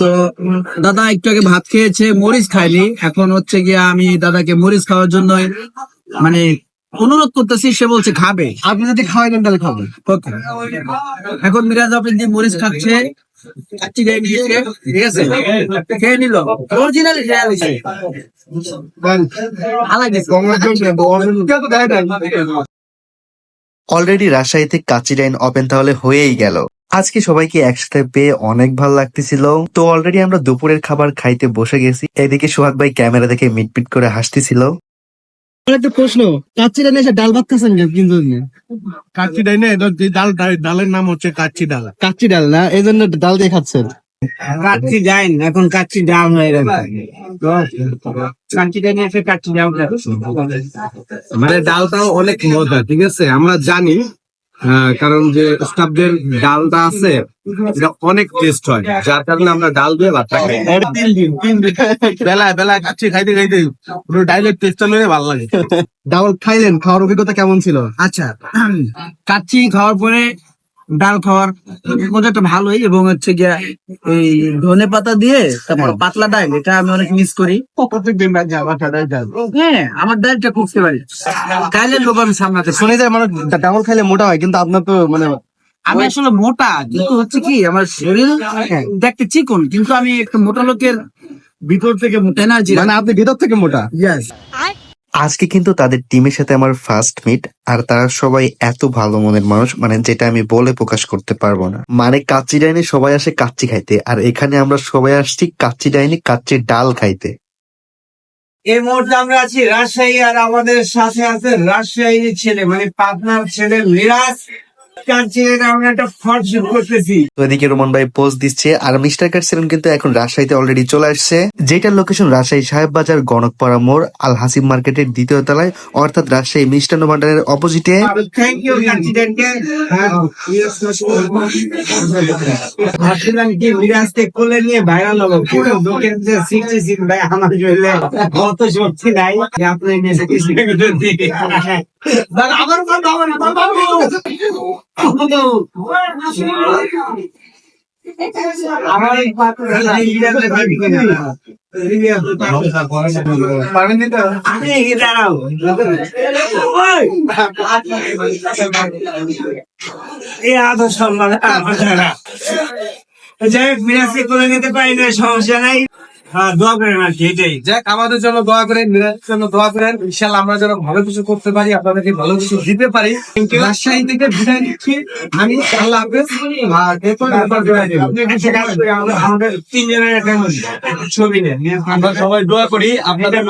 তো দাদা একটু আগে ভাত খেয়েছে মরিচ খায়নি এখন হচ্ছে গিয়ে আমি দাদাকে মরিচ খাওয়ার জন্য মানে অনুরোধ করতেছি সে বলছে খাবে। আপনি যদি খাওয়াইবেন তাহলে খাবেন এখন মিরাজ আফরিদি মরিচ খাচ্ছে অলরেডি রাজশাহীতে কাচি লাইন ওপেন তাহলে হয়েই গেল। আজকে সবাইকে একসাথে পেয়ে অনেক ভালো লাগতেছিল। তো অলরেডি আমরা দুপুরের খাবার খাইতে বসে গেছি। এদিকে সোহাগ ভাই ক্যামেরা দেখে মিটমিট করে হাসতেছিল। একটা প্রশ্ন এসে ডাল ভাত খাচ্ছেন কিন্তু কাচ্চি ডাল না ডাল ডাল- ডালের নাম হচ্ছে কাচ্চি ডাল। কাচ্চি ডাল না এই জন্য ডাল দিয়ে খাচ্ছেন। কাচ্চি এখন কাচ্চি হয়ে গেছে। কাচ্চি ডাইন এসে কাচ্চি ডাউন মানে ডালটাও অনেক মজা ঠিক আছে? আমরা জানি কারণ যে স্টাফদের ডালটা আছে এটা অনেক টেস্ট হয়। যার কারণে আমরা ডাল দিয়ে ভাতটা খাই। বেলায় বেলায় কাচ্ছি খাইতে খাইতে। পুরো ডাইলের টেস্টটা নিয়ে ভালো লাগে। ডাল খাইলেন খাওয়ার অভিজ্ঞতা কেমন ছিল? আচ্ছা কাটছি খাওয়ার পরে ডাল খাওয়ার মজাটা ভালোই এবং হচ্ছে গিয়া এই ধনে পাতা দিয়ে তারপর পাতলা ডাল এটা আমি অনেক মিস করি। প্রত্যেকদিন হ্যাঁ আমার ডালটা খুব ফেভারিট কাইলের লোক আমি সামলাতে পারি। শুনে যায় মানে ডাল খাইলে মোটা হয় কিন্তু আপনার তো মানে আমি আসলে মোটা কিন্তু হচ্ছে কি আমার শরীর দেখতে চিকন কিন্তু আমি একটা মোটা লোকের ভিতর থেকে এনার্জি মানে আপনি ভিতর থেকে মোটা। ইয়েস আজকে কিন্তু তাদের টিমের সাথে আমার ফার্স্ট মিট আর তারা সবাই এত ভালো মনের মানুষ মানে যেটা আমি বলে প্রকাশ করতে পারব না। মানে কাচ্চি ডাইনে সবাই আসে কাচ্চি খাইতে, আর এখানে আমরা সবাই আসছি কাচ্চি ডাইনে কাচ্চির ডাল খাইতে। এই মুহূর্তে আমরা আছি রাজশাহী, আর আমাদের সাথে আছে রাজশাহীর ছেলে মানে পাবনার ছেলে মিরাজ। তার ছেলেটা আমরা একটা ফট শুট করতেছি। তো এদিকে রোমান ভাই পোস্ট দিচ্ছে আর মিস্টার কাট সেলুন কিন্তু এখন রাজশাহীতে অলরেডি চলে আসছে। যেটার লোকেশন রাজশাহী সাহেব বাজার গণকপাড়া মোড় আল হাসিম মার্কেটের দ্বিতীয় তলায় অর্থাৎ রাজশাহী মিষ্টান্ন ভান্ডারের অপোজিটে থ্যাংক ইউ কান্ট্রিডেন্টকে ভাবছিলাম কি মিরাজকে কোলে নিয়ে ভাইরাল হব পুরো দোকান যে সিক্সটি সিক্স ভাই আমার যাই হোক মিরাজকে করে নিতে পারি না সমস্যা নাই। হ্যাঁ দোয়া করেন আর কি এটাই। যাক আমাদের জন্য দোয়া করেন মিরাজের জন্য দোয়া করেন। ইনশাল্লাহ আমরা যেন ভালো কিছু করতে পারি আপনাদেরকে ভালো কিছু দিতে পারি। রাজশাহী থেকে বিদায় নিচ্ছি। আমি আল্লাহ হাফেজ। আর আমাদের তিনজনের একটা ছবি নেন। আমরা সবাই দোয়া করি আপনাদের